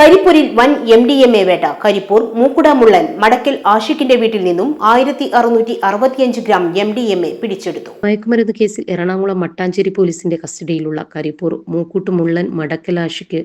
കരിപ്പൂരിൽ വൻ M D M A വേട്ട. കരിപ്പൂർ മൂക്കുടാമുള്ളൻ മടക്കൽ ആഷിഖിന്റെ വീട്ടിൽ നിന്നും ആയിരത്തി അറുന്നൂറ്റി അറുപത്തിയഞ്ച് gram M D M A പിടിച്ചെടുത്തു. മയക്കുമരുന്ന് കേസിൽ എറണാകുളം മട്ടാഞ്ചേരി പോലീസിന്റെ കസ്റ്റഡിയിലുള്ള കരിപ്പൂർ മൂക്കൂട്ടുമുള്ളൻ മടക്കൽ ആഷിക്ക്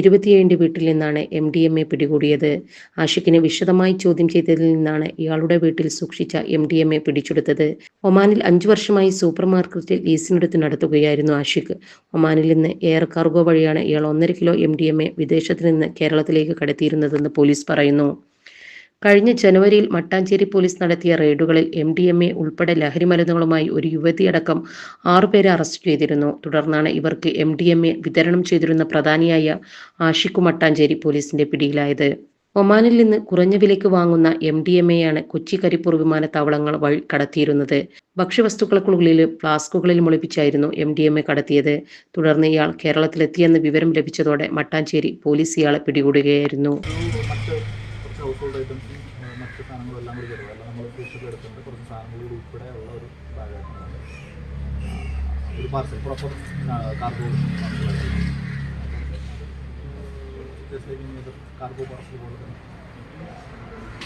ഇരുപത്തിയേഴിന്റെ വീട്ടിൽ നിന്നാണ് എം ഡി എം എ പിടികൂടിയത്. ആഷിഖിനെ വിശദമായി ചോദ്യം ചെയ്തതിൽ നിന്നാണ് ഇയാളുടെ വീട്ടിൽ സൂക്ഷിച്ച എം ഡി എം എ പിടിച്ചെടുത്തത്. ഒമാനിൽ അഞ്ചു വർഷമായി സൂപ്പർ മാർക്കറ്റിൽ ലീസിനെടുത്ത് നടത്തുകയായിരുന്നു ആഷിഖ്. ഒമാനിൽ നിന്ന് എയർ കാർഗോ വഴിയാണ് ഇയാൾ ഒന്നര kilo M D M A വിദേശത്ത് നിന്ന് കേരളത്തിലേക്ക് കടത്തിയിരുന്നതെന്ന് പോലീസ് പറയുന്നു. കഴിഞ്ഞ ജനുവരിയിൽ മട്ടാഞ്ചേരി പോലീസ് നടത്തിയ റെയ്ഡുകളിൽ എം ഡി എം എ ഉൾപ്പെടെ ലഹരി മരുന്നുകളുമായി ഒരു യുവതിയടക്കം ആറുപേരെ അറസ്റ്റ് ചെയ്തിരുന്നു. തുടർന്നാണ് ഇവർക്ക് എം ഡി എം എ വിതരണം ചെയ്തിരുന്ന പ്രധാനിയായ ആഷിഖു മട്ടാഞ്ചേരി പോലീസിന്റെ പിടിയിലായത്. ഒമാനിൽ നിന്ന് കുറഞ്ഞ വിലയ്ക്ക് വാങ്ങുന്ന എം ഡി എം എയാണ് കൊച്ചി കരിപ്പൂർ വിമാനത്താവളങ്ങൾ വഴി കടത്തിയിരുന്നത്. ഭക്ഷ്യവസ്തുക്കൾക്കുള്ളിലും ഫ്ലാസ്കുകളിലും ഒളിപ്പിച്ചായിരുന്നു എം ഡി എം എ കടത്തിയത്. തുടർന്ന് ഇയാൾ കേരളത്തിലെത്തിയെന്ന് വിവരം ലഭിച്ചതോടെ മട്ടാഞ്ചേരി പോലീസ് ഇയാളെ പിടികൂടുകയായിരുന്നു. മറ്റ് കുറച്ച് ഹൗസ് ഹോൾഡ് ഐറ്റംസും മറ്റു സാധനങ്ങളും എല്ലാം കൂടി കരുതുക അല്ല നമ്മൾ ഫ്രഷൊക്കെ എടുത്തിട്ടുണ്ട് കുറച്ച് സാധനങ്ങൾ കൂടി ഉൾപ്പെടെ ഉള്ള ഒരു ബാഗാണ് ഒരു parcel proper cargo cargo parcel പോലെ തന്നെ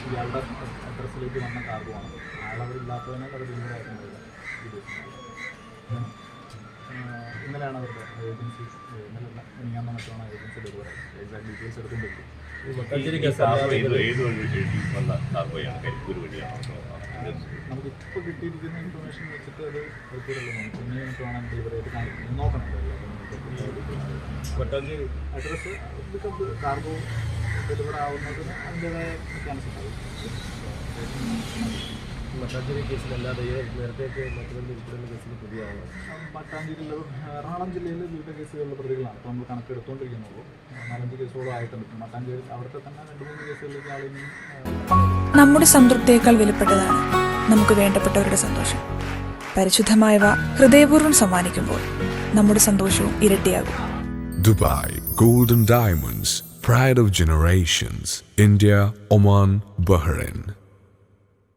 ഇയാളുടെ അഡ്രസ്സിലേക്ക് വന്ന കാർഗോ ആണ്. ആളവരില്ലാത്തതിനാൽ അത് ഡെലിവറി ആയിട്ടുണ്ടാവില്ല ഇന്നലെയാണ് അവരുടെ ഏജൻസി ഇന്നലെ ഞാൻ മറ്റാണ് ഏജൻസി ഡെലിവറി എക്സാക്ട് ഡീറ്റെയിൽസ് എടുത്തുകൊണ്ടിരിക്കും കാർഗോ ഏത് ഏത് വഴി വഴി വന്ന കാർഗോയാണ് കരിപ്പൂർ വഴിയാണ്. നമുക്ക് ഇപ്പോൾ കിട്ടിയിരിക്കുന്ന ഇൻഫർമേഷൻ വെച്ചിട്ട് അത് റിപ്പീറ്റല്ല നമുക്ക് പിന്നെ നമുക്ക് വേണം ഡെലിവറി ആയിട്ട് കാണി- നോക്കണമല്ലോ മട്ടാഞ്ചേരി അഡ്രസ്സ് കാർഗോ ഡെലിവർ ആവുന്നതിന് അതിന്റെതായ മെക്കാനിസം ഉണ്ടാവും. മട്ടാഞ്ചേരി കേസിലല്ലാതെ ഈ നേരത്തെ മറ്റൊരു ഉൾപ്പെടുന്ന കേസിൽ പുതിയാണ് മട്ടാഞ്ചേരിയിൽ എറണാകുളം ജില്ലയിലെ വിവിധ കേസുകളിലെ പ്രതികളാണ്. ഇപ്പോൾ നമ്മൾ കണക്കെടുത്തുകൊണ്ടിരിക്കുന്നുള്ളൂ നാലഞ്ച് കേസുകളും ആയിട്ടുണ്ട്. മട്ടാഞ്ചേരി അവിടുത്തെ തന്നെ രണ്ട് മൂന്ന് കേസുകളിലേക്ക് നമ്മുടെ സംതൃപ്തിയേക്കാൾ വിലപ്പെട്ടതാണ് നമുക്ക് വേണ്ടപ്പെട്ടവരുടെ സന്തോഷം. പരിശുദ്ധമായവ ഹൃദയപൂർവം സമ്മാനിക്കുമ്പോൾ നമ്മുടെ സന്തോഷവും ഇരട്ടിയാകും. Dubai golden diamonds pride of generations India Oman Bahrain.